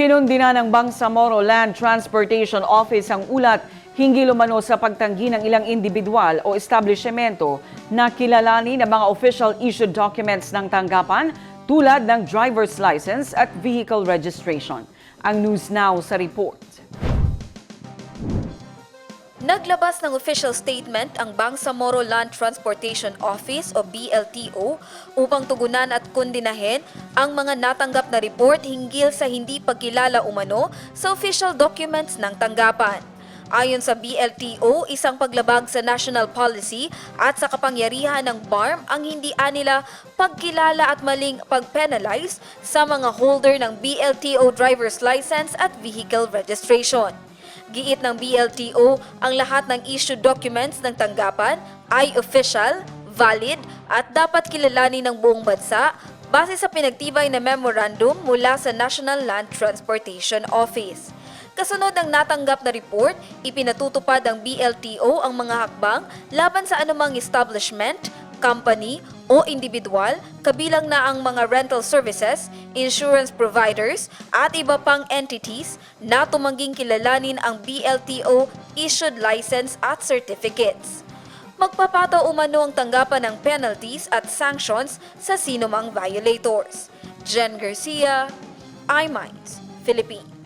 Kinundina ng Bangsamoro Land Transportation Office ang ulat hinggil umano sa pagtanggi ng ilang individual o establishmento na kilalanin ng mga official issued documents ng tanggapan tulad ng driver's license at vehicle registration. Ang News Now sa report. Naglabas ng official statement ang Bangsamoro Land Transportation Office o BLTO upang tugunan at kundinahin ang mga natanggap na report hinggil sa hindi pagkilala umano sa official documents ng tanggapan. Ayon sa BLTO, isang paglabag sa national policy at sa kapangyarihan ng BARM ang hindi anila pagkilala at maling pagpenalize sa mga holder ng BLTO driver's license at vehicle registration. Giit ng BLTO, ang lahat ng issued documents ng tanggapan ay official, valid at dapat kilalanin ng buong bansa base sa pinagtibay na memorandum mula sa National Land Transportation Office. Kasunod ng natanggap na report, ipinatutupad ng BLTO ang mga hakbang laban sa anumang establishment, company o individual, kabilang na ang mga rental services, insurance providers at iba pang entities na tumangging kilalanin ang BLTO issued license at certificates. Magpapataw umano ang tanggapan ng penalties at sanctions sa sinumang violators. Jen Garcia, iMinds, Philippines.